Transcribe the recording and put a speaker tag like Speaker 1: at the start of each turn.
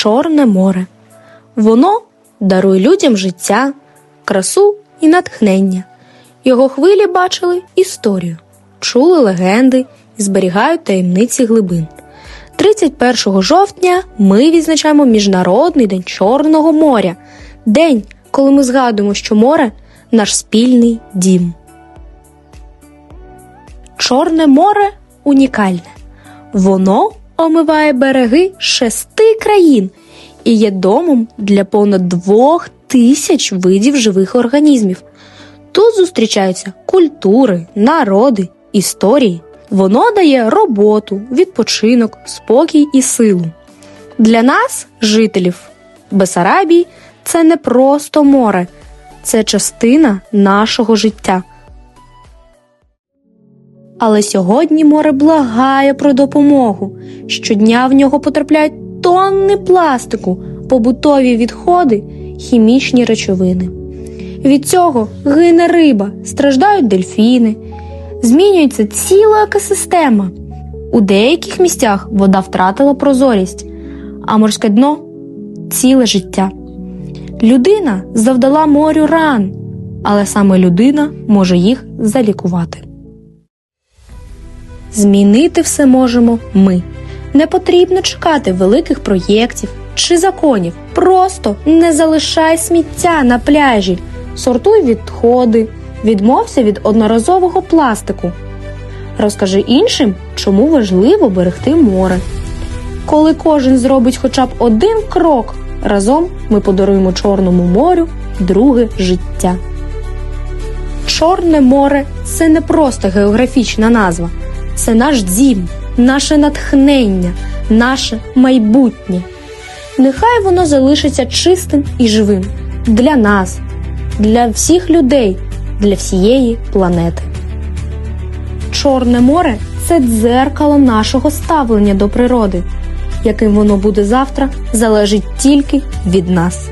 Speaker 1: Чорне море. Воно дарує людям життя, красу і натхнення. Його хвилі бачили історію, чули легенди і зберігають таємниці глибин. 31 жовтня ми відзначаємо Міжнародний день Чорного моря, день, коли ми згадуємо, що море наш спільний дім. Чорне море унікальне. Воно омиває береги шести країн і є домом для понад двох тисяч видів живих організмів. Тут зустрічаються культури, народи, історії. Воно дає роботу, відпочинок, спокій і силу. Для нас, жителів Бесарабії, це не просто море, це частина нашого життя. Але сьогодні море благає про допомогу. Щодня в нього потрапляють тонни пластику, побутові відходи, хімічні речовини. Від цього гине риба, страждають дельфіни, змінюється ціла екосистема. У деяких місцях вода втратила прозорість, а морське дно ціле життя. Людина завдала морю ран, але саме людина може їх залікувати. Змінити все можемо ми. Не потрібно чекати великих проєктів чи законів. Просто не залишай сміття на пляжі, сортуй відходи, відмовся від одноразового пластику. Розкажи іншим, чому важливо берегти море. Коли кожен зробить хоча б один крок, разом ми подаруємо Чорному морю друге життя. Чорне море це не просто географічна назва, це наш дім, наше натхнення, наше майбутнє. Нехай воно залишиться чистим і живим для нас, для всіх людей, для всієї планети. Чорне море це дзеркало нашого ставлення до природи. Яким воно буде завтра, залежить тільки від нас.